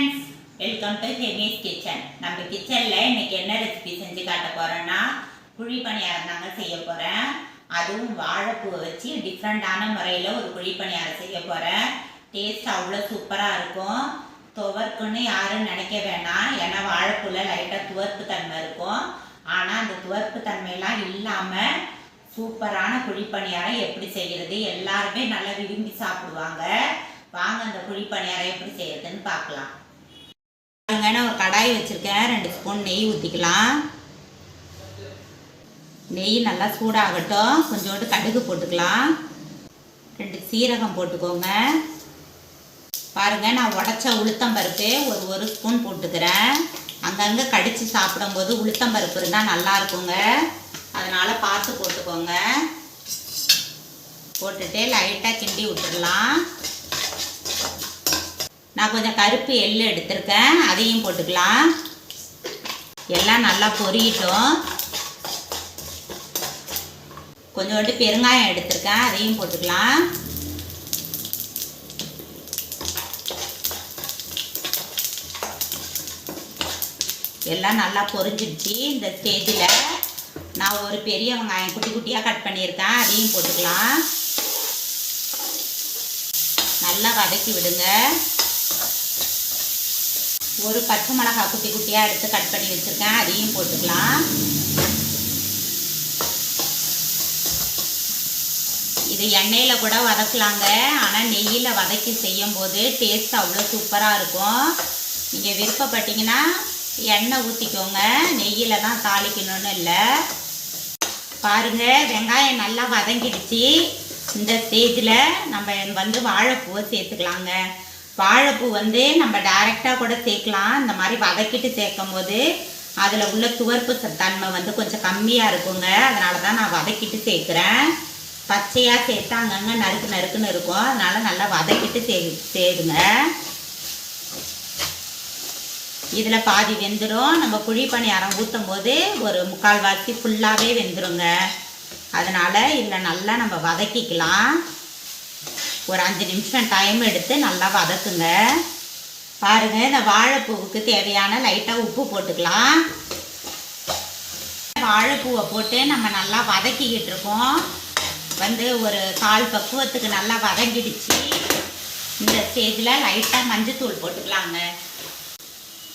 Friends welcome to Hemi's kitchen நம்ம கிச்சனில் இன்னைக்கு என்ன ரெசிபி செஞ்சு காட்ட போகிறோன்னா குழி பணியாரம் தாங்க செய்ய போகிறேன் அதுவும் வாழைப்பூவை வச்சு டிஃப்ரெண்ட்டான முறையில் ஒரு குழி பணியாரம் செய்ய போகிறேன் டேஸ்ட் அவ்வளோ சூப்பராக இருக்கும். துவர்க்குன்னு யாரும் நினைக்க வேணாம். ஏன்னா வாழைப்பூவில் லைட்டாக துவர்ப்பு தன்மை இருக்கும். ஆனால் அந்த துவர்ப்பு தன்மையெல்லாம் இல்லாமல் சூப்பரான குழி பணியாரம் எப்படி செய்கிறது எல்லாருமே நல்லா விரும்பி சாப்பிடுவாங்க. வாங்க அந்த குழி பணியாரம் எப்படி செய்யறதுன்னு பார்க்கலாம். கடாய் வச்சுருக்கேன். ரெண்டு ஸ்பூன் நெய் ஊற்றிக்கலாம் நெய் நல்லா சூடாகட்டும். கொஞ்சோண்டு கடுகு போட்டுக்கலாம். ரெண்டு சீரகம் போட்டுக்கோங்க. பாருங்க நான் உடச்ச உளுத்தம்பருப்பு ஒரு ஒரு ஸ்பூன் போட்டுக்கிறேன். அங்கங்கே கடித்து சாப்பிடும்போது உளுத்தம்பருப்பு இருந்தால் நல்லா இருக்குங்க. அதனால் பார்த்து போட்டுக்கோங்க. போட்டுட்டு லைட்டாக கிண்டி விட்டுடலாம். நான் கொஞ்சம் கருப்பு எள்ளு எடுத்திருக்கேன். அதையும் போட்டுக்கலாம். எல்லாம் நல்லா பொரியட்டும். கொஞ்சோண்டு பெருங்காயம் எடுத்திருக்கேன். அதையும் போட்டுக்கலாம். எல்லாம் நல்லா பொரிஞ்சிடுச்சு. இந்த ஸ்டேஜில் நான் ஒரு பெரிய வெங்காயம் குட்டி குட்டியாக கட் பண்ணியிருக்கேன். அதையும் போட்டுக்கலாம். நல்லா வதக்கி விடுங்க. ஒரு பச்சை மிளகாய் குட்டி குட்டியாக எடுத்து கட் பண்ணி வச்சுருக்கேன். அதையும் போட்டுக்கலாம். இது எண்ணெயில் கூட வதக்கலாங்க. ஆனால் நெய்யில் வதக்கி செய்யும் போது டேஸ்ட் அவ்வளோ சூப்பராக இருக்கும். நீங்கள் விருப்பப்பட்டீங்கன்னா எண்ணெய் ஊற்றிக்கோங்க நெய்யில் தான் தாளிக்கணும்னு இல்லை. பாருங்கள் வெங்காயம் நல்லா வதங்கிடுச்சு. இந்த ஸ்டேஜில் நம்ம வந்து வாழைப்பூவை சேர்த்துக்கலாங்க. வாழைப்பூ வந்து நம்ம டைரெக்டாக கூட சேர்க்கலாம். இந்த மாதிரி வதக்கிட்டு சேர்க்கும் போது அதில் உள்ள துவர்ப்பு தன்மை வந்து கொஞ்சம் கம்மியாக இருக்குங்க. அதனால தான் நான் வதக்கிட்டு சேர்க்குறேன். பச்சையாக சேர்த்து அங்கங்கே நறுக்கு நறுக்குன்னு இருக்கும். அதனால நல்லா வதக்கிட்டு சே சேருங்க. இதில் பாதி வெந்துடும் நம்ம குழி பணியாரம் ஊற்றும் போது ஒரு முக்கால்வாசி ஃபுல்லாகவே வெந்துருங்க. அதனால் இதில் நல்லா நம்ம வதக்கிக்கலாம். ஒரு அஞ்சு நிமிஷம் டைம் எடுத்து நல்லா வதக்குங்க. பாருங்க இந்த வாழைப்பூவுக்கு தேவையான லைட்டாக உப்பு போட்டுக்கலாம். வாழைப்பூவை போட்டு நம்ம நல்லா வதக்கிக்கிட்டு இருக்கோம். வந்து ஒரு கால் பக்குவத்துக்கு நல்லா வதங்கிடுச்சு. இந்த ஸ்டேஜில் லைட்டாக மஞ்சத்தூள் போட்டுக்கலாங்க.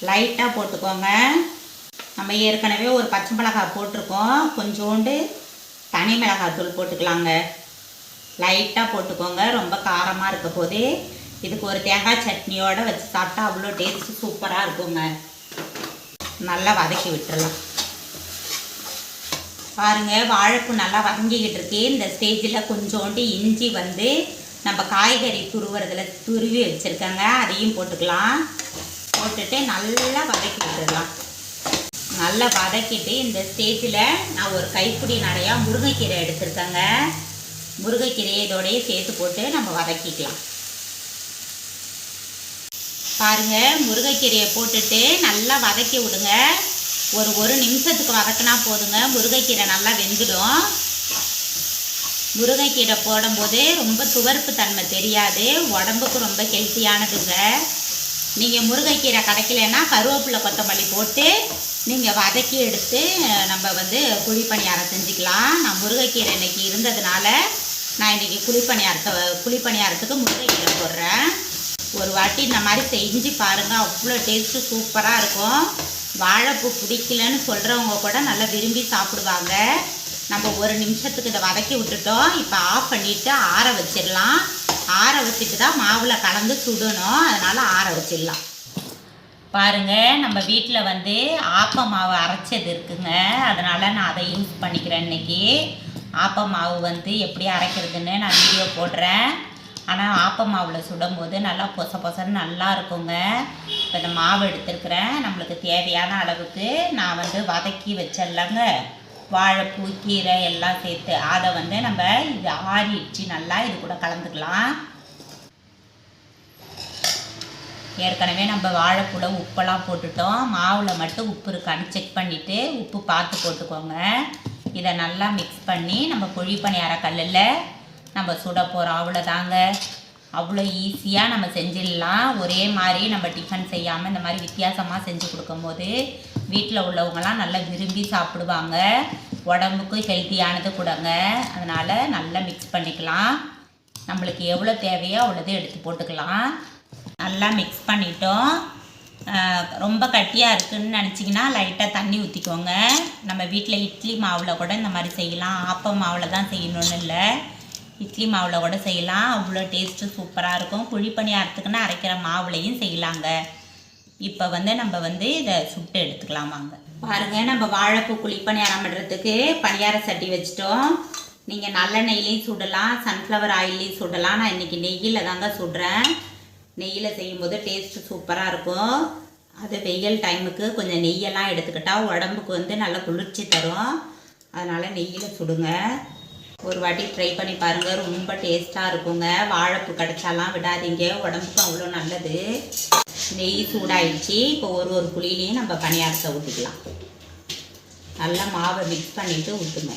லைட்டாக போட்டுக்கோங்க. நம்ம ஏற்கனவே ஒரு பச்சை மிளகாய் போட்டிருக்கோம். கொஞ்சோண்டு தனி மிளகாய் தூள் போட்டுக்கலாங்க. லைட்டாக போட்டுக்கோங்க. ரொம்ப காரமாக இருக்க போது இதுக்கு ஒரு தேங்காய் சட்னியோடு வச்சு சாப்பிட்டா அவ்வளோ டேஸ்ட் சூப்பராக இருக்குங்க. நல்லா வதக்கி விட்டுறலாம். பாருங்கள் வாழைப்பூ நல்லா வதங்கிக்கிட்டு இருக்கு. இந்த ஸ்டேஜில் கொஞ்சோண்டு இஞ்சி வந்து நம்ம காய்கறி துருவுறதுல துருவி வச்சுருக்கேங்க. அதையும் போட்டுக்கலாம். போட்டுட்டு நல்லா வதக்கி விட்டுடலாம் நல்லா வதக்கிட்டு இந்த ஸ்டேஜில் நான் ஒரு கைப்பிடி நிறையா முருங்கைக்கீரை எடுத்திருக்கேங்க. முருங்கைக்கீரையை இதோடையே சேர்த்து போட்டு நம்ம வதக்கிக்கலாம். பாருங்கள் முருங்கைக்கீரையை போட்டுட்டு நல்லா வதக்கி விடுங்க. ஒரு ஒரு நிமிஷத்துக்கு வதக்கினா போதுங்க. முருங்கைக்கீரை நல்லா வெந்துடும். முருங்கைக்கீரை போடும்போது ரொம்ப துவர்ப்பு தன்மை தெரியாது. உடம்புக்கு ரொம்ப ஹெல்த்தியானதுங்க நீங்கள் முருங்கைக்கீரை கிடைக்கலன்னா கருவேப்பிலை கொத்தமல்லி போட்டு நீங்கள் வதக்கி எடுத்து நம்ம வந்து குழிப்பணியாரம் செஞ்சுக்கலாம். நான் முருங்கைக்கீரை இன்னைக்கு இருந்ததுனால நான் இன்றைக்கி குழிப்பணியாரத்தை குழிப்பணியாரத்துக்கு முருங்கைக்கீரை போடுறேன். ஒரு வாட்டி இந்த மாதிரி செஞ்சு பாருங்கள் அவ்வளோ டேஸ்ட்டு சூப்பராக இருக்கும். வாழைப்பூ பிடிக்கலன்னு சொல்கிறவங்க கூட நல்லா விரும்பி சாப்பிடுவாங்க. நம்ம ஒரு நிமிஷத்துக்கு இதை வதக்கி விட்டுட்டோம். இப்போ ஆஃப் பண்ணிவிட்டு ஆற வச்சிடலாம். ஆற வச்சுட்டு தான் மாவில் கலந்து சுடணும். அதனால் ஆற வச்சிடலாம். பாருங்க நம்ம வீட்டில் வந்து ஆப்ப மாவு அரைச்சது இருக்குங்க. அதனால் நான் அதை யூஸ் பண்ணிக்கிறேன் இன்றைக்கி ஆப்ப மாவு வந்து எப்படி அரைக்கிறதுன்னு நான் வீடியோ போடுறேன். ஆனால் ஆப்ப மாவில் சுடும்போது நல்லா பொச பொசன்னு நல்லா இருக்குங்க. இப்போ இந்த மாவு எடுத்துருக்குறேன். நம்மளுக்கு தேவையான அளவுக்கு நான் வந்து வதக்கி வச்சிடலாங்க வாழைப்பூ கீரை எல்லாம் சேர்த்து அதை வந்து நம்ம இது ஆறிடுச்சு நல்லா இது கூட கலந்துக்கலாம். ஏற்கனவே நம்ம வாழைப்பூல உப்பெல்லாம் போட்டுட்டோம். மாவில் மட்டும் உப்பு இருக்கான்னு செக் பண்ணிவிட்டு உப்பு பார்த்து போட்டுக்கோங்க. இதை நல்லா மிக்ஸ் பண்ணி நம்ம குழி பணியார கல்லில் நம்ம சுட போகிறோம் அவ்வளோதாங்க அவ்வளோ ஈஸியாக நம்ம செஞ்சிடலாம். ஒரே மாதிரி நம்ம டிஃபன் செய்யாமல் இந்த மாதிரி வித்தியாசமாக செஞ்சு கொடுக்கும்போது வீட்டில் உள்ளவங்களாம் நல்லா விரும்பி சாப்பிடுவாங்க. உடம்புக்கும் ஹெல்த்தியானது கொடுங்க. அதனால் நல்லா மிக்ஸ் பண்ணிக்கலாம். நம்மளுக்கு எவ்வளோ தேவையோ அவ்வளோதையும் எடுத்து போட்டுக்கலாம். நல்லா மிக்ஸ் பண்ணிட்டோம். ரொம்ப கட்டியாக இருக்குன்னு நினச்சிங்கன்னா லைட்டாக தண்ணி ஊற்றிக்கோங்க நம்ம வீட்டில் இட்லி மாவில் கூட இந்த மாதிரி செய்யலாம். ஆப்பம் மாவில் தான் செய்யணும்னு இல்லை. இட்லி மாவில் கூட செய்யலாம். அவ்வளோ டேஸ்ட்டு சூப்பராக இருக்கும். குழி பணியாரத்துக்குன்னு அரைக்கிற மாவுலையும் செய்யலாங்க. இப்போ வந்து நம்ம வந்து இதை சுட்டு எடுத்துக்கலாம் வாங்க. பாருங்க நம்ம வாழைப்பூ குழி பணியாரம் பண்ணுறதுக்கு பணியார சட்டி வச்சிட்டோம். நீங்கள் நல்லெண்ணெயிலையும் சுடலாம். சன்ஃப்ளவர் ஆயிலையும் சுடலாம். நான் இன்றைக்கி நெய்யில் தாங்க சுடுறேன். நெய்யில் செய்யும்போது டேஸ்ட்டு சூப்பராக இருக்கும். அது வெயில் டைமுக்கு கொஞ்சம் நெய்யெல்லாம் எடுத்துக்கிட்டால் உடம்புக்கு வந்து நல்ல குளிர்ச்சி தரும். அதனால் நெய்யில் சுடுங்க. ஒரு வாட்டி ட்ரை பண்ணி பாருங்கள் ரொம்ப டேஸ்ட்டாக இருக்குங்க. வாழைப்பூ கிடச்சாலாம் விடாதீங்க. உடம்புக்கு அவ்வளோ நல்லது. நெய் சூடாயிடுச்சு. இப்போ ஒரு ஒரு குழியிலையும் நம்ம பணியாரத்தை ஊற்றிக்கலாம் நல்லா மாவை மிக்ஸ் பண்ணிவிட்டு ஊற்றுங்க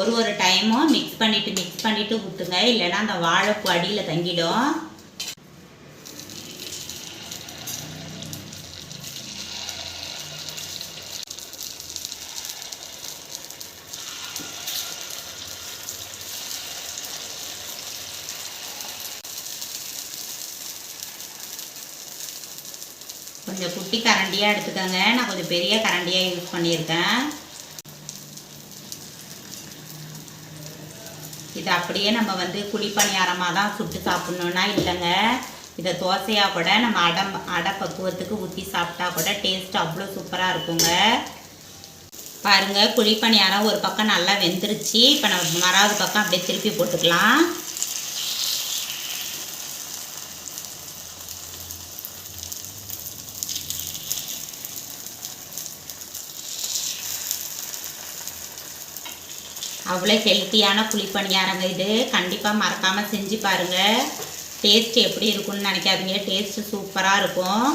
ஒரு ஒரு டைமும் மிக்ஸ் பண்ணிவிட்டு மிக்ஸ் பண்ணிவிட்டு ஊற்றுங்க இல்லைன்னா அந்த வாழைப்பூ அடியில் தங்கிடும். கொஞ்சம் குட்டி கரண்டியாக எடுத்துக்கோங்க. நான் கொஞ்சம் பெரிய கரண்டியாக யூஸ் பண்ணியிருக்கேன். இது அப்படியே நம்ம வந்து குழிப்பணியாரமாக தான் சுட்டு சாப்பிட்ணுன்னா இல்லைங்க. இதை தோசையாக கூட நம்ம அடை அடை பக்குவத்துக்கு ஊற்றி சாப்பிட்டா கூட டேஸ்ட் அவ்வளோ சூப்பராக இருக்குங்க. பாருங்கள் குழிப்பணியாரம் ஒரு பக்கம் நல்லா வெந்துருச்சு. இப்போ நம்ம மறாவது பக்கம் அப்படியே திருப்பி போட்டுக்கலாம். அவ்வளோ ஹெல்த்தியான குழிப்பணியாரங்க இது. கண்டிப்பாக மறக்காமல் செஞ்சு பாருங்கள் டேஸ்ட் எப்படி இருக்கும்னு நினைக்காதீங்க. டேஸ்ட்டு சூப்பராக இருக்கும்.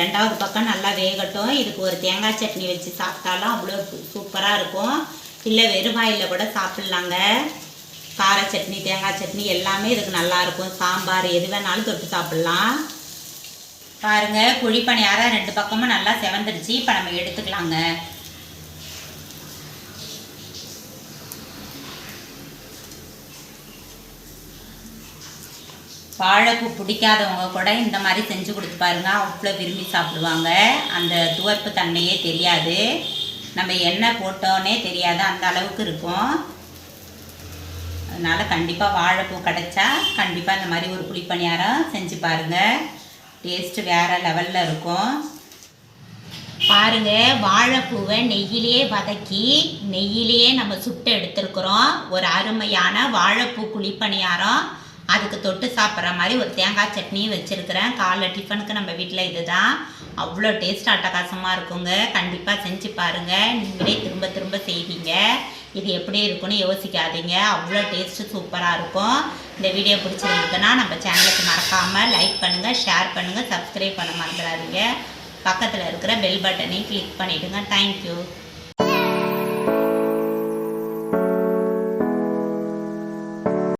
ரெண்டாவது பக்கம் நல்லா வேகட்டும். இதுக்கு ஒரு தேங்காய் சட்னி வச்சு சாப்பிட்டாலும் அவ்வளோ சூப்பராக இருக்கும். இல்லை வெறுவாயில் கூட சாப்பிட்லாங்க. கார சட்னி தேங்காய் சட்னி எல்லாமே இதுக்கு நல்லாயிருக்கும் சாம்பார் எது வேணாலும் தொட்டு சாப்பிட்லாம். பாருங்கள் குழிப்பணியாரம் ரெண்டு பக்கமும் நல்லா செவந்துடுச்சு. இப்போ நம்ம எடுத்துக்கலாங்க. வாழைப்பூ பிடிக்காதவங்க கூட இந்த மாதிரி செஞ்சு கொடுத்து பாருங்க. அவ்வளோ விரும்பி சாப்பிடுவாங்க. அந்த துவர்ப்பு தன்மையே தெரியாது. நம்ம எண்ணெய் போட்டோன்னே தெரியாது. அந்த அளவுக்கு இருக்கும். அதனால் கண்டிப்பாக வாழைப்பூ கிடைச்சா கண்டிப்பாக இந்த மாதிரி ஒரு புளிப்பணியாரம் செஞ்சு பாருங்கள் டேஸ்ட்டு வேறு லெவலில் இருக்கும். பாருங்க வாழைப்பூவை நெய்யிலேயே வதக்கி நெய்யிலேயே நம்ம சுட்டு எடுத்துருக்குறோம். ஒரு அருமையான வாழைப்பூ குழிப்பணியாரம் அதுக்கு தொட்டு சாப்பிட்ற மாதிரி ஒரு தேங்காய் சட்னியும் வச்சுருக்கிறேன். காலைல டிஃபனுக்கு நம்ம வீட்டில் இதுதான். அவ்வளோ டேஸ்ட் அட்டகாசமாக இருக்குங்க. கண்டிப்பாக செஞ்சு பாருங்கள் நீங்களே திரும்ப திரும்ப செய்வீங்க. இது எப்படி இருக்குன்னு யோசிக்காதீங்க. அவ்வளோ டேஸ்ட்டு சூப்பராக இருக்கும். இந்த வீடியோ பிடிச்சிருந்ததுன்னா நம்ம சேனலுக்கு மறக்காமல் லைக் பண்ணுங்கள் ஷேர் பண்ணுங்கள் சப்ஸ்கிரைப் பண்ண மறந்துடாதீங்க. பக்கத்தில் இருக்கிற பெல் பட்டனையும் கிளிக் பண்ணிவிடுங்க தேங்க்யூ